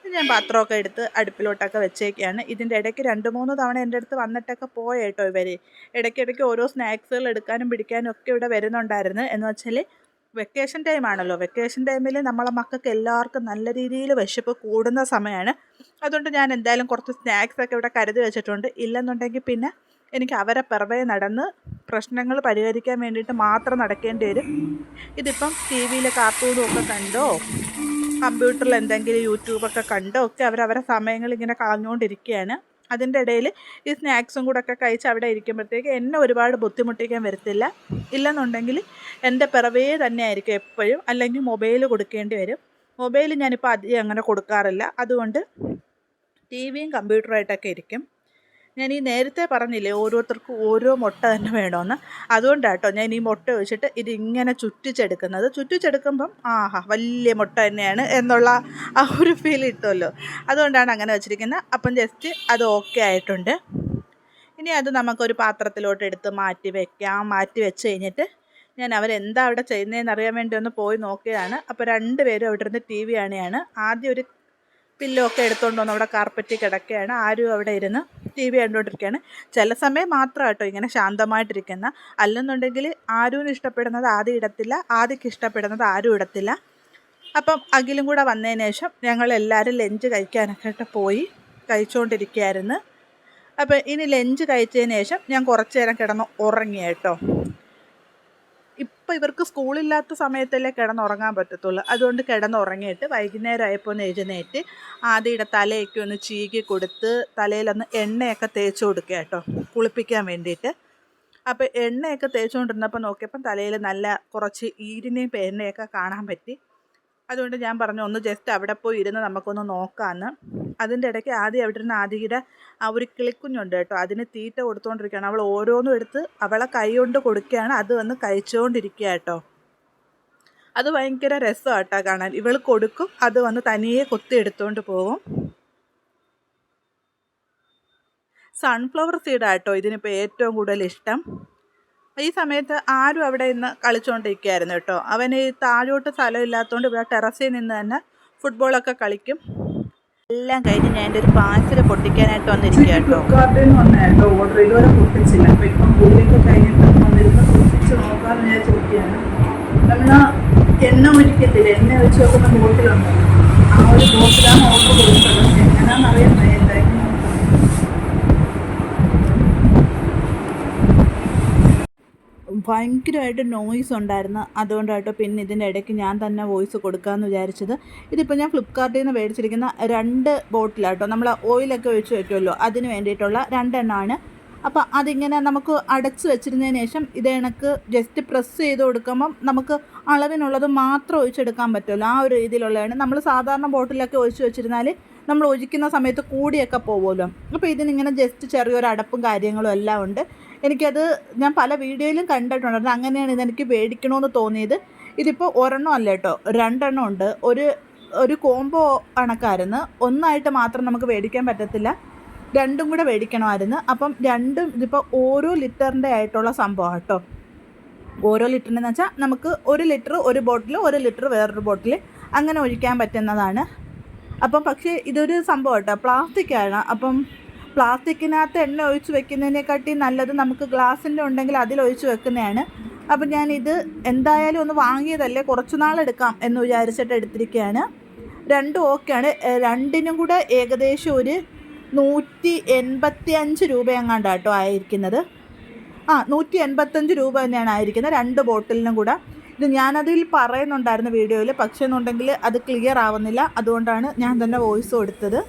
[SPEAKER 1] ഞാൻ പാത്രമൊക്കെ എടുത്ത് അടുപ്പിലോട്ടൊക്കെ വെച്ചേക്കാണ്. ഇതിന്റെ ഇടയ്ക്ക് രണ്ട് മൂന്ന് തവണ എന്റെ അടുത്ത് വന്നിട്ടൊക്കെ പോയേട്ടോ ഇവർ ഇടയ്ക്കിടയ്ക്ക് ഓരോ സ്നാക്സുകൾ എടുക്കാനും പിടിക്കാനും ഒക്കെ ഇവിടെ വരുന്നുണ്ടായിരുന്നു. എന്ന് വെച്ചാൽ വെക്കേഷൻ ടൈമാണല്ലോ വെക്കേഷൻ ടൈമിൽ നമ്മളെ മക്കൾക്ക് എല്ലാവർക്കും നല്ല രീതിയിൽ വിശപ്പ് കൂടുന്ന സമയമാണ് അതുകൊണ്ട് ഞാൻ എന്തായാലും കുറച്ച് സ്നാക്സൊക്കെ ഇവിടെ കരുതി വെച്ചിട്ടുണ്ട്. ഇല്ലെന്നുണ്ടെങ്കിൽ പിന്നെ എനിക്ക് അവരെ പിറവേ നടന്ന് പ്രശ്നങ്ങൾ പരിഹരിക്കാൻ വേണ്ടിയിട്ട് മാത്രം നടക്കേണ്ടി വരും. ഇതിപ്പം ടി വിയിലെ കാർട്ടൂണും ഒക്കെ കണ്ടോ? കമ്പ്യൂട്ടറിൽ എന്തെങ്കിലും യൂട്യൂബൊക്കെ കണ്ടോ? ഒക്കെ അവരവരെ സമയങ്ങൾ ഇങ്ങനെ കളഞ്ഞുകൊണ്ടിരിക്കുകയാണ്. അതിന്റെ ഇടയിൽ ഈ സ്നാക്സും കൂടെ ഒക്കെ കഴിച്ച് അവിടെ ഇരിക്കുമ്പോഴത്തേക്ക് എന്നെ ഒരുപാട് ബുദ്ധിമുട്ടിക്കാൻ വരത്തില്ല. ഇല്ലെന്നുണ്ടെങ്കിൽ എന്റെ പിറവേ തന്നെ ആയിരിക്കും എപ്പോഴും. അല്ലെങ്കിൽ മൊബൈൽ കൊടുക്കേണ്ടി വരും. മൊബൈൽ ഞാനിപ്പോൾ അധികം അങ്ങനെ കൊടുക്കാറില്ല. അതുകൊണ്ട് ടി വിയും കമ്പ്യൂട്ടറുമായിട്ടൊക്കെ ഇരിക്കും. ഞാൻ ഈ നേരത്തെ പറഞ്ഞില്ലേ ഓരോരുത്തർക്കും ഓരോ മുട്ട തന്നെ വേണമെന്ന് അതുകൊണ്ടാണ് കേട്ടോ ഞാൻ ഈ മുട്ട വെച്ചിട്ട് ഇതിങ്ങനെ ചുറ്റിച്ചെടുക്കുന്നത്. ചുറ്റിച്ചെടുക്കുമ്പം ആഹാ വലിയ മുട്ട തന്നെയാണ് എന്നുള്ള ആ ഒരു ഫീൽ കിട്ടുമല്ലോ. അതുകൊണ്ടാണ് അങ്ങനെ വെച്ചിരിക്കുന്നത് അപ്പം ജസ്റ്റ് അത് ഓക്കെ ആയിട്ടുണ്ട്. ഇനി അത് നമുക്കൊരു പാത്രത്തിലോട്ട് എടുത്ത് മാറ്റി വെക്കാം. മാറ്റി വെച്ച് കഴിഞ്ഞിട്ട് ഞാൻ അവരെന്താ അവിടെ ചെയ്യുന്നതെന്ന് അറിയാൻ വേണ്ടി ഒന്ന് പോയി നോക്കിയതാണ്. അപ്പോൾ രണ്ടുപേരും അവിടെ ഇരുന്ന് ടി വി കാണുകയാണ്. ആദ്യം ഒരു പില്ലോ ഒക്കെ എടുത്തുകൊണ്ട് വന്ന് അവിടെ കാർപ്പറ്റി കിടക്കുകയാണ്. ആരും അവിടെ ഇരുന്ന് ടി വി കണ്ടുകൊണ്ടിരിക്കുകയാണ്. ചില സമയം മാത്രം കേട്ടോ ഇങ്ങനെ ശാന്തമായിട്ടിരിക്കുന്ന. അല്ലെന്നുണ്ടെങ്കിൽ ആരും ഇഷ്ടപ്പെടുന്നത് ആദ്യം ഇടത്തില്ല ആദ്യക്ക് ഇഷ്ടപ്പെടുന്നത് ആരും ഇടത്തില്ല. അപ്പം അഖിലും കൂടെ വന്നതിന് ശേഷം ഞങ്ങൾ എല്ലാവരും ലഞ്ച് കഴിക്കാനൊക്കെ പോയി കഴിച്ചുകൊണ്ടിരിക്കുകയായിരുന്നു അപ്പം ഇനി ലഞ്ച് കഴിച്ചതിന് ശേഷം ഞാൻ കുറച്ച് നേരം കിടന്ന് ഉറങ്ങി കേട്ടോ. ഇപ്പം ഇവർക്ക് സ്കൂളില്ലാത്ത സമയത്തല്ലേ കിടന്നുറങ്ങാൻ പറ്റത്തുള്ളൂ. അതുകൊണ്ട് കിടന്നുറങ്ങിയിട്ട് വൈകുന്നേരം ആയപ്പോൾ ഒന്ന് എഴുന്നേറ്റ് ആദ്യയുടെ തലയൊക്കെ ഒന്ന് ചീകി കൊടുത്ത് തലയിലൊന്ന് എണ്ണയൊക്കെ തേച്ച് കൊടുക്കുക കേട്ടോ. കുളിപ്പിക്കാൻ വേണ്ടിയിട്ട്. അപ്പോൾ എണ്ണയൊക്കെ തേച്ചുകൊണ്ടിരുന്നപ്പോൾ നോക്കിയപ്പം തലയിൽ നല്ല കുറച്ച് ഈരിനെയും പേരിനെയൊക്കെ കാണാൻ പറ്റി. അതുകൊണ്ട് ഞാൻ പറഞ്ഞു ഒന്ന് ജസ്റ്റ് അവിടെ പോയി ഇരുന്ന് നമുക്കൊന്ന് നോക്കാമെന്ന് അതിന്റെ ഇടയ്ക്ക് ആദ്യം അവിടെ ആദിയുടെ ആ ഒരു കിളിക്കുഞ്ഞുണ്ട് കേട്ടോ. അതിന് തീറ്റ കൊടുത്തുകൊണ്ടിരിക്കുകയാണ് അവൾ ഓരോന്നും എടുത്ത് അവളെ കൈ കൊണ്ട് കൊടുക്കുകയാണ്. അത് വന്ന് കഴിച്ചുകൊണ്ടിരിക്കുക കേട്ടോ. അത് ഭയങ്കര രസമാട്ടോ കാണാൻ. ഇവൾ കൊടുക്കും. അത് വന്ന് തനിയെ കൊത്തി എടുത്തുകൊണ്ട് പോകും. സൺഫ്ലവർ സീഡ് സീഡാട്ടോ ഇതിനിപ്പോൾ ഏറ്റവും കൂടുതൽ ഇഷ്ടം. ഈ സമയത്ത് ആരും അവിടെ ഇന്ന് കളിച്ചുകൊണ്ടിരിക്കുകയായിരുന്നു കേട്ടോ. അവന് ഈ താഴോട്ട് സ്ഥലം ഇല്ലാത്തതുകൊണ്ട് ഇവിടെ ടെറസിൽ നിന്ന് തന്നെ ഫുട്ബോളൊക്കെ കളിക്കും. എല്ലാം കഴിഞ്ഞ് ഞാൻ എന്റെ ഒരു പാഴ്സൽ പൊട്ടിക്കാനായിട്ട് വന്നിരിക്കുക കേട്ടോ
[SPEAKER 2] ഫ്ലിപ്കാർട്ടിൽ ഓർഡർ ഞാൻ എണ്ണ ഒഴിക്കത്തില്ല. എണ്ണ ഒഴിച്ച് നോക്കുന്ന ബോട്ടിലുണ്ട്. ആ ഒരു ബോട്ടിലാണ് ഓർഡർ കൊടുത്തത്. എങ്ങനെയാണെന്ന് അറിയാൻ എന്തായാലും
[SPEAKER 1] ഭയങ്കരമായിട്ട് നോയ്സ് ഉണ്ടായിരുന്നു. അതുകൊണ്ടായിട്ട് പിന്നെ ഇതിന്റെ ഇടയ്ക്ക് ഞാൻ തന്നെ വോയിസ് കൊടുക്കാമെന്ന് വിചാരിച്ചത്. ഇതിപ്പോൾ ഞാൻ ഫ്ലിപ്കാർട്ടിൽ നിന്ന് മേടിച്ചിരിക്കുന്ന രണ്ട് ബോട്ടിലാട്ടോ നമ്മൾ ഓയിലൊക്കെ ഒഴിച്ച് വെക്കുമല്ലോ. അതിന് വേണ്ടിയിട്ടുള്ള രണ്ടെണ്ണമാണ് അപ്പോൾ അതിങ്ങനെ നമുക്ക് അടച്ച് വെച്ചിരുന്നതിന് ശേഷം ഇത് കണക്ക് ജസ്റ്റ് പ്രസ് ചെയ്ത് കൊടുക്കുമ്പം നമുക്ക് അളവിനുള്ളത് മാത്രം ഒഴിച്ചെടുക്കാൻ പറ്റുമല്ലോ. ആ ഒരു രീതിയിലുള്ളതാണ്. നമ്മൾ സാധാരണ ബോട്ടിലൊക്കെ ഒഴിച്ച് വെച്ചിരുന്നാൽ നമ്മൾ ഒഴിക്കുന്ന സമയത്ത് കൂടിയൊക്കെ പോകുമല്ലോ അപ്പോൾ ഇതിനിങ്ങനെ ജസ്റ്റ് ചെറിയൊരു അടപ്പും കാര്യങ്ങളും എല്ലാം ഉണ്ട്. എനിക്കത് ഞാൻ പല വീഡിയോയിലും കണ്ടിട്ടുണ്ട്. അങ്ങനെയാണ് ഇതെനിക്ക് മേടിക്കണമെന്ന് തോന്നിയത്. ഇതിപ്പോൾ ഒരെണ്ണം അല്ല കേട്ടോ. രണ്ടെണ്ണം ഉണ്ട്. ഒരു ഒരു കോംബോ കണക്കായിരുന്നു. ഒന്നായിട്ട് മാത്രം നമുക്ക് മേടിക്കാൻ പറ്റത്തില്ല. രണ്ടും കൂടെ മേടിക്കണമായിരുന്നു അപ്പം രണ്ടും ഇതിപ്പോൾ ഓരോ ലിറ്ററിന്റെ ആയിട്ടുള്ള സംഭവം കേട്ടോ. ഓരോ ലിറ്ററിനെന്ന് വെച്ചാൽ നമുക്ക് ഒരു ലിറ്റർ ഒരു ബോട്ടിൽ ഒരു ലിറ്റർ വേറൊരു ബോട്ടിൽ അങ്ങനെ ഒഴിക്കാൻ പറ്റുന്നതാണ്. അപ്പം പക്ഷേ ഇതൊരു സംഭവം കേട്ടോ. പ്ലാസ്റ്റിക്കാണ് അപ്പം പ്ലാസ്റ്റിക്കിനകത്ത് എണ്ണ ഒഴിച്ച് വെക്കുന്നതിനെക്കാട്ടി നല്ലത് നമുക്ക് ഗ്ലാസിന്റെ ഉണ്ടെങ്കിൽ അതിൽ ഒഴിച്ച് വെക്കുന്നതാണ്. അപ്പം ഞാനിത് എന്തായാലും ഒന്ന് വാങ്ങിയതല്ലേ കുറച്ച് നാളെടുക്കാം എന്ന് വിചാരിച്ചിട്ട് എടുത്തിരിക്കുകയാണ്. രണ്ടും ഓക്കെയാണ് രണ്ടിനും കൂടെ ഏകദേശം ഒരു നൂറ്റി എൺപത്തി അഞ്ച് രൂപ എങ്ങാണ്ട് കേട്ടോ ആയിരിക്കുന്നത്. ആ നൂറ്റി എൺപത്തഞ്ച് രൂപ തന്നെയാണ് ആയിരിക്കുന്നത് രണ്ട് ബോട്ടിലിനും കൂടെ. ഇത് ഞാനതിൽ പറയുന്നുണ്ടായിരുന്നു വീഡിയോയിൽ പക്ഷേ എന്നുണ്ടെങ്കിൽ അത് ക്ലിയർ ആവുന്നില്ല. അതുകൊണ്ടാണ് ഞാൻ തന്നെ വോയിസ് കൊടുത്തത്.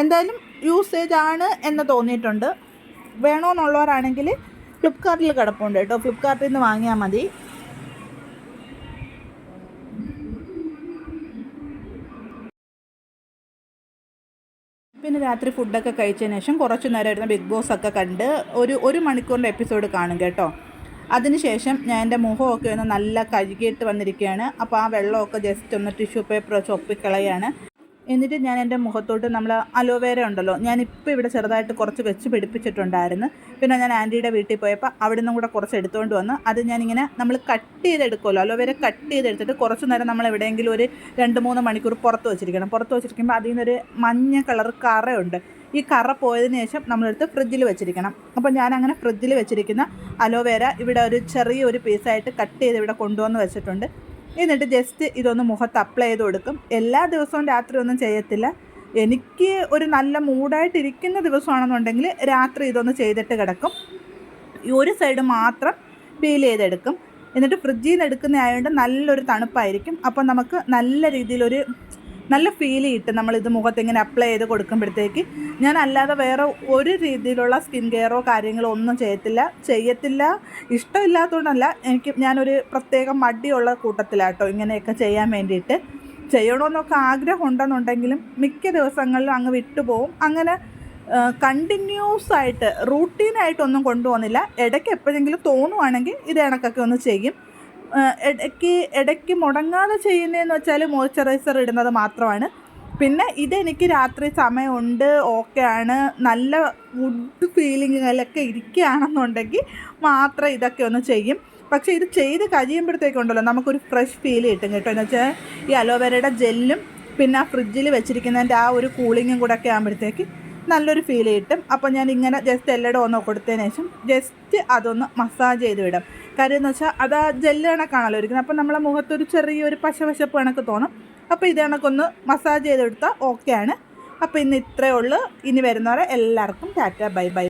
[SPEAKER 1] എന്തായാലും യൂസേജ് ആണ് എന്ന് തോന്നിയിട്ടുണ്ട്. വേണമെന്നുള്ളവരാണെങ്കിൽ ഫ്ലിപ്കാർട്ടിൽ കിടപ്പുണ്ട് കേട്ടോ. ഫ്ലിപ്കാർട്ടിൽ നിന്ന് വാങ്ങിയാൽ മതി. പിന്നെ രാത്രി ഫുഡൊക്കെ കഴിച്ചതിന് ശേഷം കുറച്ച് നേരം ബിഗ് ബോസ് ഒക്കെ കണ്ട് ഒരു ഒരു മണിക്കൂറിന്റെ എപ്പിസോഡ് കാണും കേട്ടോ. അതിനുശേഷം ഞാൻ എന്റെ മുഖമൊക്കെ ഒന്ന് നല്ല കഴുകിയിട്ട് വന്നിരിക്കുകയാണ്. അപ്പോൾ ആ വെള്ളമൊക്കെ ജസ്റ്റ് ഒന്ന് ടിഷ്യൂ പേപ്പർ വെച്ച് ഒപ്പിക്കളയാണ് എന്നിട്ട് ഞാൻ എന്റെ മുഖത്തോട്ട് നമ്മൾ അലോവേര ഉണ്ടല്ലോ ഞാനിപ്പോൾ ഇവിടെ ചെറുതായിട്ട് കുറച്ച് വെച്ച് പിടിപ്പിച്ചിട്ടുണ്ടായിരുന്നു. പിന്നെ ഞാൻ ആന്റിയുടെ വീട്ടിൽ പോയപ്പോൾ അവിടെ നിന്നും കൂടെ കുറച്ച് എടുത്തുകൊണ്ട് വന്ന് അത് ഞാനിങ്ങനെ നമ്മൾ കട്ട് ചെയ്തെടുക്കുമല്ലോ അലോവേര കട്ട് ചെയ്തെടുത്തിട്ട് കുറച്ച് നേരം നമ്മൾ എവിടെയെങ്കിലും ഒരു രണ്ട് മൂന്ന് മണിക്കൂർ പുറത്ത് വെച്ചിരിക്കണം. പുറത്ത് വെച്ചിരിക്കുമ്പോൾ അതിൽ നിന്നൊരു മഞ്ഞ കളർ കറയുണ്ട്. ഈ കറ പോയതിന് ശേഷം നമ്മളെടുത്ത് ഫ്രിഡ്ജിൽ വെച്ചിരിക്കണം. അപ്പോൾ ഞാൻ അങ്ങനെ ഫ്രിഡ്ജിൽ വെച്ചിരിക്കുന്ന അലോവേര ഇവിടെ ഒരു ചെറിയ ഒരു പീസായിട്ട് കട്ട് ചെയ്ത് ഇവിടെ കൊണ്ടുവന്ന് വെച്ചിട്ടുണ്ട്. എന്നിട്ട് ജസ്റ്റ് ഇതൊന്ന് മുഖത്ത് അപ്ലൈ ചെയ്ത് കൊടുക്കും. എല്ലാ ദിവസവും രാത്രി ഒന്നും ചെയ്യത്തില്ല. എനിക്ക് ഒരു നല്ല മൂഡായിട്ടിരിക്കുന്ന ദിവസമാണെന്നുണ്ടെങ്കിൽ രാത്രി ഇതൊന്ന് ചെയ്തിട്ട് കിടക്കും. ഈ ഒരു സൈഡ് മാത്രം പീൽ ചെയ്തെടുക്കും. എന്നിട്ട് ഫ്രിഡ്ജിൽ നിന്ന് എടുക്കുന്ന ആയതുകൊണ്ട് നല്ലൊരു തണുപ്പായിരിക്കും. അപ്പോൾ നമുക്ക് നല്ല രീതിയിലൊരു നല്ല ഫീൽ കിട്ടും. നമ്മളിത് മുഖത്ത് ഇങ്ങനെ അപ്ലൈ ചെയ്ത് കൊടുക്കുമ്പോഴത്തേക്ക്. ഞാൻ അല്ലാതെ വേറെ ഒരു രീതിയിലുള്ള സ്കിൻ കെയറോ കാര്യങ്ങളോ ഒന്നും ചെയ്യത്തില്ല. ചെയ്യത്തില്ല. ഇഷ്ടമില്ലാത്തതുകൊണ്ടല്ല എനിക്ക് ഞാനൊരു പ്രത്യേകം മടിയുള്ള കൂട്ടത്തിലാട്ടോ ഇങ്ങനെയൊക്കെ ചെയ്യാൻ വേണ്ടിയിട്ട്. ചെയ്യണമെന്നൊക്കെ ആഗ്രഹം ഉണ്ടെന്നുണ്ടെങ്കിലും മിക്ക ദിവസങ്ങളിലും അങ്ങ് വിട്ടുപോകും അങ്ങനെ കണ്ടിന്യൂസ് ആയിട്ട് റൂട്ടീനായിട്ടൊന്നും കൊണ്ടുപോകുന്നില്ല. ഇടയ്ക്ക് എപ്പോഴെങ്കിലും തോന്നുവാണെങ്കിൽ ഇത് കണക്കൊക്കെ ഒന്ന് ചെയ്യും. ഇടയ്ക്ക് ഇടയ്ക്ക് മുടങ്ങാതെ ചെയ്യുന്നതെന്ന് വെച്ചാൽ മോയ്സ്ചറൈസർ ഇടുന്നത് മാത്രമാണ്. പിന്നെ ഇതെനിക്ക് രാത്രി സമയമുണ്ട് ഓക്കെ ആണ് നല്ല വുഡ് ഫീലിങ്ങിലൊക്കെ ഇരിക്കുകയാണെന്നുണ്ടെങ്കിൽ മാത്രം ഇതൊക്കെ ഒന്ന് ചെയ്യും. പക്ഷേ ഇത് ചെയ്ത് കഴിയുമ്പോഴത്തേക്കുണ്ടല്ലോ നമുക്കൊരു ഫ്രഷ് ഫീൽ കിട്ടും കേട്ടോ. എന്ന് വെച്ചാൽ ഈ അലോവേരയുടെ ജെല്ലും പിന്നെ ആ ഫ്രിഡ്ജിൽ വെച്ചിരിക്കുന്നതിന്റെ ആ ഒരു കൂളിങ്ങും കൂടെ ഒക്കെ ആകുമ്പോഴത്തേക്ക് നല്ലൊരു ഫീൽ കിട്ടും. അപ്പോൾ ഞാൻ ഇങ്ങനെ ജസ്റ്റ് എല്ലടോ ഒന്ന് കൊടുത്തതിന് ശേഷം ജസ്റ്റ് അതൊന്ന് മസാജ് ചെയ്ത് വിടും. കാര്യം എന്ന് വെച്ചാൽ അത് ആ ജെല്ല് കണക്കാണല്ലോ ഇരിക്കുന്നത് അപ്പോൾ നമ്മളെ മുഖത്തൊരു ചെറിയൊരു പശവശപ്പ് കണക്ക് തോന്നും. അപ്പോൾ ഇത് കണക്കൊന്ന് മസാജ് ചെയ്തെടുത്താൽ ഓക്കെയാണ് അപ്പോൾ ഇന്ന് ഇത്രയേ ഉള്ളൂ. ഇനി വരുന്നവരെ എല്ലാവർക്കും ടാറ്റ ബൈ ബൈ.